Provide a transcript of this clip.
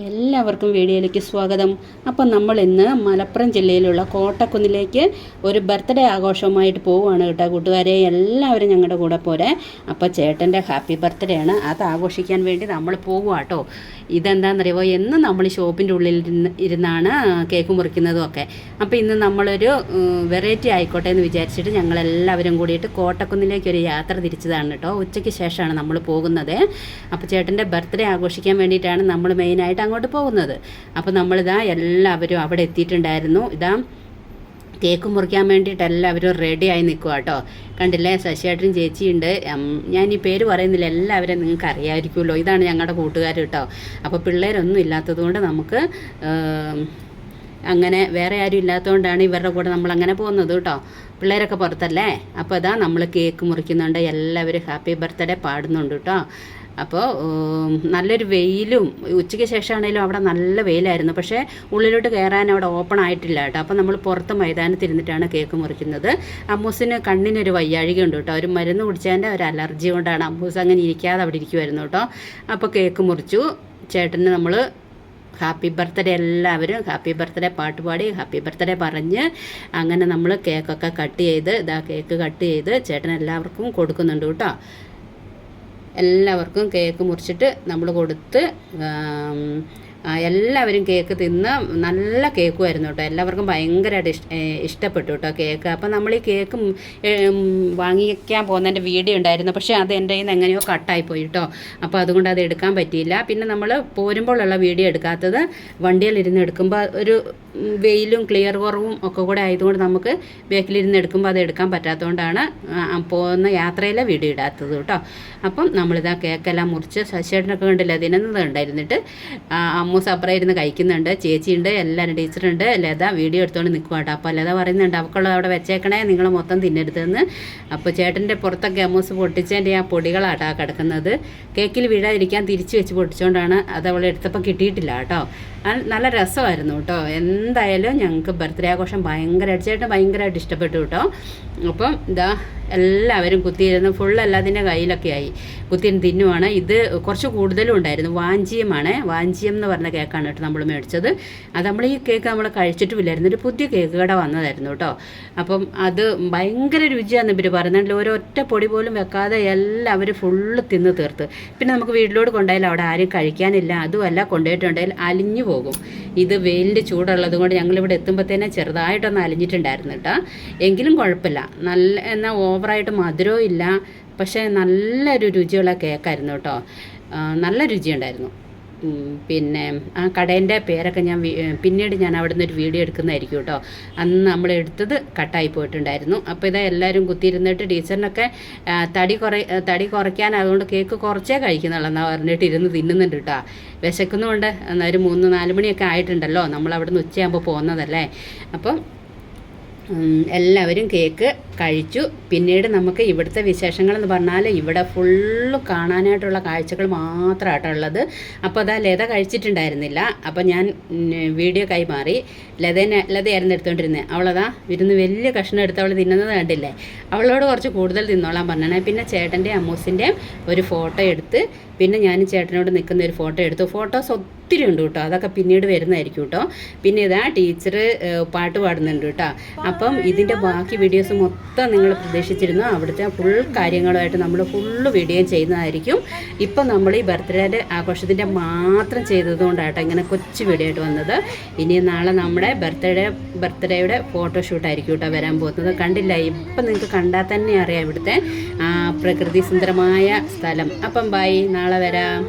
എല്ലാവർക്കും വീഡിയോയിലേക്ക് സ്വാഗതം. അപ്പോൾ നമ്മൾ ഇന്ന് മലപ്പുറം ജില്ലയിലുള്ള കോട്ടക്കുന്നിലേക്ക് ഒരു ബർത്ത്ഡേ ആഘോഷവുമായിട്ട് പോവുകയാണ് കേട്ടോ കൂട്ടുകാരെ. എല്ലാവരും ഞങ്ങളുടെ കൂടെ പോരെ. അപ്പോൾ ചേട്ടന്റെ ഹാപ്പി ബർത്ത്ഡേ ആണ്. അത് ആഘോഷിക്കാൻ വേണ്ടി നമ്മൾ പോകുക കേട്ടോ. ഇതെന്താണെന്നറിയുമോ എന്നും നമ്മൾ ഷോപ്പിന്റെ ഉള്ളിൽ ഇരുന്ന് ഇരുന്നാണ് കേക്ക് മുറിക്കുന്നതും ഒക്കെ. അപ്പോൾ ഇന്ന് നമ്മളൊരു വെറൈറ്റി ആയിക്കോട്ടെ എന്ന് വിചാരിച്ചിട്ട് ഞങ്ങളെല്ലാവരും കൂടിയിട്ട് കോട്ടക്കുന്നിലേക്ക് ഒരു യാത്ര തിരിച്ചതാണ് കേട്ടോ. ഉച്ചയ്ക്ക് ശേഷമാണ് നമ്മൾ പോകുന്നത്. അപ്പോൾ ചേട്ടന്റെ ബർത്ത്ഡേ ആഘോഷിക്കാൻ വേണ്ടിയിട്ടാണ് നമ്മൾ മെയിനായിട്ട് അങ്ങോട്ട് പോകുന്നത്. അപ്പോൾ നമ്മളിതാ എല്ലാവരും അവിടെ എത്തിയിട്ടുണ്ടായിരുന്നു. ഇതാ കേക്ക് മുറിക്കാൻ വേണ്ടിയിട്ട് എല്ലാവരും റെഡിയായി നിൽക്കുക കേട്ടോ കണ്ടില്ലേ? ശശിയേട്ടൻ ചേച്ചിയുണ്ട്. ഞാൻ ഈ പേര് പറയുന്നില്ല. എല്ലാവരും നിങ്ങൾക്ക് അറിയാമായിരിക്കുമല്ലോ ഇതാണ് ഞങ്ങളുടെ കൂട്ടുകാർ കേട്ടോ അപ്പോൾ പിള്ളേരൊന്നും ഇല്ലാത്തതുകൊണ്ട് നമുക്ക് അങ്ങനെ വേറെ ആരും ഇല്ലാത്തതുകൊണ്ടാണ് ഇവരുടെ കൂടെ നമ്മൾ അങ്ങനെ പോകുന്നത് കേട്ടോ പിള്ളേരൊക്കെ പുറത്തല്ലേ? അപ്പോൾ ഇതാ നമ്മൾ കേക്ക് മുറിക്കുന്നുണ്ട്. എല്ലാവരും ഹാപ്പി ബർത്ത്ഡേ പാടുന്നുണ്ട് കേട്ടോ അപ്പോൾ നല്ലൊരു വെയിലും ഉച്ചയ്ക്ക് ശേഷമാണെങ്കിലും അവിടെ നല്ല വെയിലായിരുന്നു. പക്ഷേ ഉള്ളിലോട്ട് കയറാൻ അവിടെ ഓപ്പൺ ആയിട്ടില്ല കേട്ടോ. അപ്പോൾ നമ്മൾ പുറത്ത് മൈതാനത്ത് ഇരുന്നിട്ടാണ് കേക്ക് മുറിക്കുന്നത്. അമ്മൂസിന് കണ്ണിനൊരു വയ്യാഴിക ഉണ്ട് കേട്ടോ. ഒരു മരുന്ന് കുടിച്ചതിന്റെ ഒരു അലർജി കൊണ്ടാണ് അമ്മൂസ് അങ്ങനെ ഇരിക്കാതെ അവിടെ ഇരിക്കുമായിരുന്നു കേട്ടോ. അപ്പോൾ കേക്ക് മുറിച്ചു. ചേട്ടന് നമ്മൾ ഹാപ്പി ബർത്ത്ഡേ എല്ലാവരും ഹാപ്പി ബർത്ത്ഡേ പാട്ട് പാടി ഹാപ്പി ബർത്ത്ഡേ പറഞ്ഞ് അങ്ങനെ നമ്മൾ കേക്കൊക്കെ കട്ട് ചെയ്ത് ഇതാ കേക്ക് കട്ട് ചെയ്ത് ചേട്ടൻ എല്ലാവർക്കും കൊടുക്കുന്നുണ്ട് കേട്ടോ. എല്ലാവർക്കും കേക്ക് മുറിച്ചിട്ട് നമ്മൾ കൊടുത്ത് എല്ലാവരും കേക്ക് തിന്ന് നല്ല കേക്കുമായിരുന്നു കേട്ടോ. എല്ലാവർക്കും ഭയങ്കരമായിട്ട് ഇഷ്ട ഇഷ്ടപ്പെട്ടു കേട്ടോ കേക്ക്. അപ്പം നമ്മൾ ഈ കേക്ക് വാങ്ങിക്കാൻ പോകുന്നതിന്റെ വീഡിയോ ഉണ്ടായിരുന്നു. പക്ഷേ അത് എന്റെ കയ്യിൽ നിന്ന് എങ്ങനെയോ കട്ടായിപ്പോയി കേട്ടോ. അപ്പോൾ അതുകൊണ്ട് അത് എടുക്കാൻ പറ്റിയില്ല. പിന്നെ നമ്മൾ പോരുമ്പോഴുള്ള വീഡിയോ എടുക്കാത്തത് വണ്ടിയിലിരുന്ന് എടുക്കുമ്പോൾ ഒരു വെയിലും ക്ലിയർ കുറവും ഒക്കെ കൂടെ ആയതുകൊണ്ട് നമുക്ക് ബേക്കിലിരുന്ന് എടുക്കുമ്പോൾ അത് എടുക്കാൻ പറ്റാത്തതുകൊണ്ടാണ് പോകുന്ന യാത്രയിലെ വീഡിയോ ഇടാത്തത് കേട്ടോ. അപ്പം നമ്മളിതാ കേക്കെല്ലാം മുറിച്ച് ശശിയേട്ടനൊക്കെ കണ്ടില്ല അതിനൊന്നും ഉണ്ടായിരുന്നിട്ട് അമ്മൂസ് അപ്പുറം ഇരുന്ന് കഴിക്കുന്നുണ്ട് ചേച്ചിയുണ്ട് എല്ലാവരും ടീച്ചറുണ്ട് ലത വീഡിയോ എടുത്തുകൊണ്ട് നിൽക്കുക കേട്ടോ. അപ്പോൾ ലത പറയുന്നുണ്ട് അവക്കുള്ളത് അവിടെ വെച്ചേക്കണേ നിങ്ങൾ മൊത്തം തിന്നരുതെന്ന് അപ്പോൾ ചേട്ടന്റെ പുറത്തൊക്കെ അമ്മൂസ് പൊട്ടിച്ചതിന്റെ ആ പൊടികളാട്ടാ കിടക്കുന്നത്. കേക്കിൽ വീഴാതിരിക്കാൻ തിരിച്ച് വെച്ച് പൊട്ടിച്ചുകൊണ്ടാണ് അത് അവൾ എടുത്തപ്പോൾ കിട്ടിയിട്ടില്ല കേട്ടോ. നല്ല രസമായിരുന്നു കേട്ടോ. എന്തായാലും ഞങ്ങൾക്ക് ബർത്ത്ഡേ ആഘോഷം ഭയങ്കരമായിട്ട് ചേട്ടൻ ഭയങ്കരമായിട്ട് ഇഷ്ടപ്പെട്ടു കേട്ടോ. അപ്പം ഇതാ എല്ലാവരും കുത്തിയിരുന്ന് ഫുൾ എല്ലാത്തിന്റെ കയ്യിലൊക്കെ ആയി. കുത്തിയിരുന്ന് തിന്നുവാണ്. ഇത് കുറച്ച് കൂടുതലും ഉണ്ടായിരുന്നു. വാഞ്ചിയമാണ്. വാഞ്ചിയം എന്ന് പറഞ്ഞ കേക്കാണ് കേട്ടോ നമ്മൾ മേടിച്ചത്. അത് നമ്മൾ ഈ കേക്ക് നമ്മൾ കഴിച്ചിട്ടുമില്ലായിരുന്നു. ഒരു പുതിയ കേക്ക് കട വന്നതായിരുന്നു കേട്ടോ. അപ്പം അത് ഭയങ്കര രുചിയാണെന്ന് ഇവർ പറയുന്നുണ്ട് ഒരൊറ്റ പൊടി പോലും വെക്കാതെ എല്ലാവരും ഫുള്ള് തിന്ന് തീർത്ത്. പിന്നെ നമുക്ക് വീട്ടിലോട്ട് കൊണ്ടുപോയാൽ അവിടെ ആരും കഴിക്കാനില്ല. അതുമല്ല കൊണ്ടുപോയിട്ടുണ്ടെങ്കിൽ അലിഞ്ഞു പോകും. ഇത് വെയിലിന്റെ ചൂടുള്ളത് കൊണ്ട് ഞങ്ങളിവിടെ എത്തുമ്പോഴത്തേനെ ചെറുതായിട്ടൊന്ന് അലിഞ്ഞിട്ടുണ്ടായിരുന്നു കേട്ടോ. എങ്കിലും കുഴപ്പമില്ല. നല്ല എന്നാൽ ഓവറായിട്ട് മധുരവും ഇല്ല. പക്ഷേ നല്ലൊരു രുചിയുള്ള കേക്കായിരുന്നു കേട്ടോ. നല്ല രുചിയുണ്ടായിരുന്നു. പിന്നെ ആ കടേന്റെ പേരൊക്കെ ഞാൻ പിന്നീട് ഞാൻ അവിടെ നിന്ന് ഒരു വീഡിയോ എടുക്കുന്നതായിരിക്കും കേട്ടോ. അന്ന് നമ്മൾ എടുത്തത് കട്ടായി പോയിട്ടുണ്ടായിരുന്നു. അപ്പോൾ ഇതാ എല്ലാവരും കുത്തിയിരുന്നിട്ട് ടീച്ചറിനൊക്കെ തടി കുറ തടി കുറയ്ക്കാൻ അതുകൊണ്ട് കേക്ക് കുറച്ചേ കഴിക്കുന്നുള്ളൂ എന്നാ പറഞ്ഞിട്ട് ഇരുന്ന് തിന്നുന്നുണ്ട് കേട്ടോ. വിശക്കുന്നതുകൊണ്ട് ഒരു മൂന്ന് നാല് മണിയൊക്കെ ആയിട്ടുണ്ടല്ലോ. നമ്മൾ അവിടെ നിന്ന് ഉച്ചയാകുമ്പോൾ പോകുന്നതല്ലേ. അപ്പം എല്ലാവരും കേക്ക് കഴിച്ചു. പിന്നീട് നമുക്ക് ഇവിടുത്തെ വിശേഷങ്ങളെന്ന് പറഞ്ഞാൽ ഇവിടെ ഫുള്ള് കാണാനായിട്ടുള്ള കാഴ്ചകൾ മാത്രമായിട്ടോ ഉള്ളത്. അപ്പോൾ അതാ ലത കഴിച്ചിട്ടുണ്ടായിരുന്നില്ല. അപ്പോൾ ഞാൻ വീഡിയോ കൈമാറി ലതേനെ ലതയായിരുന്നു എടുത്തുകൊണ്ടിരുന്നത് അവളതാ ഇരുന്ന് വലിയ കഷ്ണം എടുത്ത് അവൾ തിന്നുന്നത് കണ്ടില്ലേ? അവളോട് കുറച്ച് കൂടുതൽ തിന്നോളാൻ പറഞ്ഞാണ് പിന്നെ ചേട്ടന്റെയും അമ്മൂസിന്റെയും ഒരു ഫോട്ടോ എടുത്ത് പിന്നെ ഞാൻ ചേട്ടനോട് നിൽക്കുന്ന ഒരു ഫോട്ടോ എടുത്തു. ഫോട്ടോസ് ഒത്തിരി ഉണ്ട് കേട്ടോ. അതൊക്കെ പിന്നീട് വരുന്നതായിരിക്കും കേട്ടോ. പിന്നെ ഇതാ ടീച്ചർ പാട്ട് പാടുന്നുണ്ട് കേട്ടോ. അപ്പം ഇതിന്റെ ബാക്കി വീഡിയോസ് മൊത്തം നിങ്ങൾ പ്രതീക്ഷിച്ചിരുന്നു അവിടുത്തെ ഫുൾ കാര്യങ്ങളുമായിട്ട് നമ്മൾ ഫുള്ള് വീഡിയോ ചെയ്യുന്നതായിരിക്കും. ഇപ്പം നമ്മൾ ഈ ബർത്ത്ഡേന്റെ ആഘോഷത്തിന്റെ മാത്രം ചെയ്തതുകൊണ്ടാട്ടോ ഇങ്ങനെ കൊച്ചു വീഡിയോ ആയിട്ട് വന്നത്. ഇനി നാളെ നമ്മുടെ ബർത്ത്ഡേ ബർത്ത്ഡേയുടെ ഫോട്ടോഷൂട്ടായിരിക്കും കേട്ടോ വരാൻ പോകുന്നത്. കണ്ടില്ല? ഇപ്പം നിങ്ങൾക്ക് കണ്ടാൽ തന്നെ അറിയാം ഇവിടുത്തെ പ്രകൃതി സുന്ദരമായ സ്ഥലം. അപ്പം ബൈ നാളെ വരാം.